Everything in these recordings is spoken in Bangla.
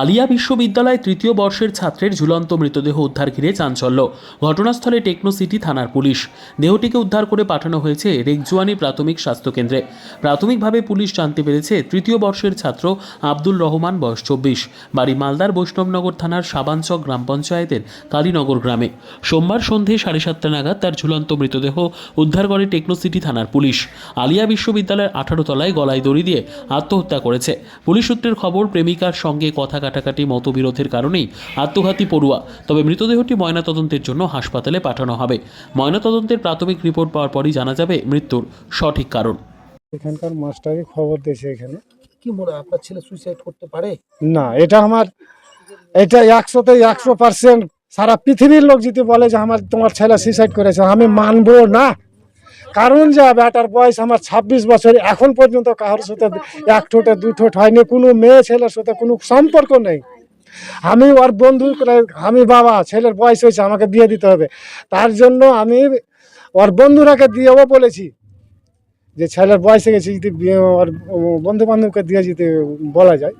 আলিয়া বিশ্ববিদ্যালয় তৃতীয় বর্ষের ছাত্রের ঝুলন্ত মৃতদেহ উদ্ধার ঘিরে চাঞ্চল্য। ঘটনাস্থলে টেকনো সিটি থানার পুলিশ। দেহটিকে উদ্ধার করে পাঠানো হয়েছে রেকজুয়ানি প্রাথমিক স্বাস্থ্যকেন্দ্রে। প্রাথমিকভাবে পুলিশ জানতে পেরেছে তৃতীয় বর্ষের ছাত্র আব্দুল রহমান, বয়স চব্বিশ, বাড়ি মালদার বৈষ্ণবনগর থানার সাবাঞ্চক গ্রাম পঞ্চায়েতের কালীনগর গ্রামে। সোমবার সন্ধে সাড়ে সাতটা নাগাদ তার ঝুলন্ত মৃতদেহ উদ্ধার করে টেকনো সিটি থানার পুলিশ। আলিয়া বিশ্ববিদ্যালয়ের আঠারো তলায় গলায় দড়ি দিয়ে আত্মহত্যা করেছে। পুলিশ সূত্রের খবর, প্রেমিকার সঙ্গে কথা কাটাকাটি মতবিরোধের কারণেই আত্মঘাতী পড়ুয়া। তবে মৃতদেহটি ময়নাতদন্তের জন্য হাসপাতালে পাঠানো হবে। ময়নাতদন্তের প্রাথমিক রিপোর্ট পাওয়ার পরই জানা যাবে মৃত্যুর সঠিক কারণ। এখানকার মাস্টারই খবর দিয়েছে এখানে। কি মনে হয় আপনার ছেলে সুইসাইড করতে পারে? না এটা আমার এটা একশোতে একশো পার্সেন্ট সারা পৃথিবীর লোক যদি বলে যে আমার তোমার ছেলে সুইসাইড করেছে আমি মানবো না। কারণ যা ব্যাটার বয়স আমার ছাব্বিশ বছর, এখন পর্যন্ত কারোর সাথে এক ঠোঁটে, দু ঠোঁট হয়নি, কোনো মেয়ে ছেলের সাথে কোনো সম্পর্ক নেই। আমি ওর বন্ধু, আমি বাবা, ছেলের বয়স হয়েছে, আমাকে বিয়ে দিতে হবে। তার জন্য আমি ওর বন্ধুরাকে দিয়েও বলেছি যে ছেলের বয়সে গেছে, যদি ওর বন্ধু বান্ধবকে দিয়ে যদি বলা যায়।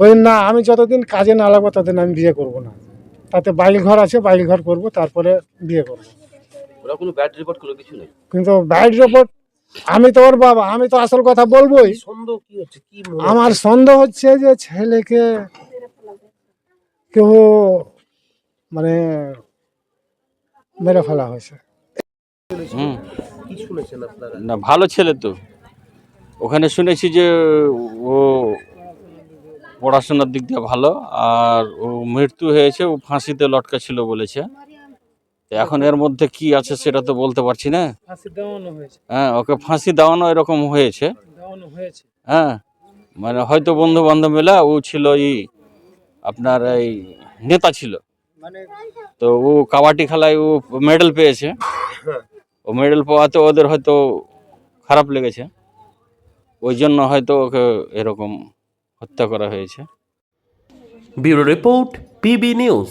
ওই না, আমি যতদিন কাজে না লাগবো, ততদিন আমি বিয়ে করব না। তাতে বাড়ি ঘর আছে বাড়ি ঘর করব, তারপরে বিয়ে করব। ওরা কোনো ব্যাড রিপোর্ট করল কিছু নেই। কিন্তু বাইর রিপোর্ট আমি তো ওর বাবা আমি তো আসল কথা বলবোই। সন্দেহ কি হচ্ছে কি আমার সন্দেহ হচ্ছে যে ছেলেকে কেউ মানে মেরে ফেলা হয়েছে। হুম। কি শুনেছেন আপনারা? না ভালো ছেলে তো। ওখানে শুনেছি যে ও পড়াশোনার দিক দিয়ে ভালো আর ও মৃত্যু হয়েছে ও ফাঁসিতে লটকা ছিল বলেছে। এখন এর মধ্যে কি আছে সেটা তো বলতে পারছি না। হ্যাঁ ওকে ফাঁসি দেওয়ানো এরকম হয়েছে। হয়েছে। হ্যাঁ মানে হয়তো বন্ধু বান্ধব মেলা ও ছিল ই আপনার এই নেতা ছিল। মানে তো ও কাবাডি খেলায় ও মেডেল পেয়েছে। ও মেডেল পাওয়াতে ওদের হয়তো খারাপ লেগেছে। ওই জন্য হয়তো ওকে এরকম হত্যা করা হয়েছে। Bureau report PB news.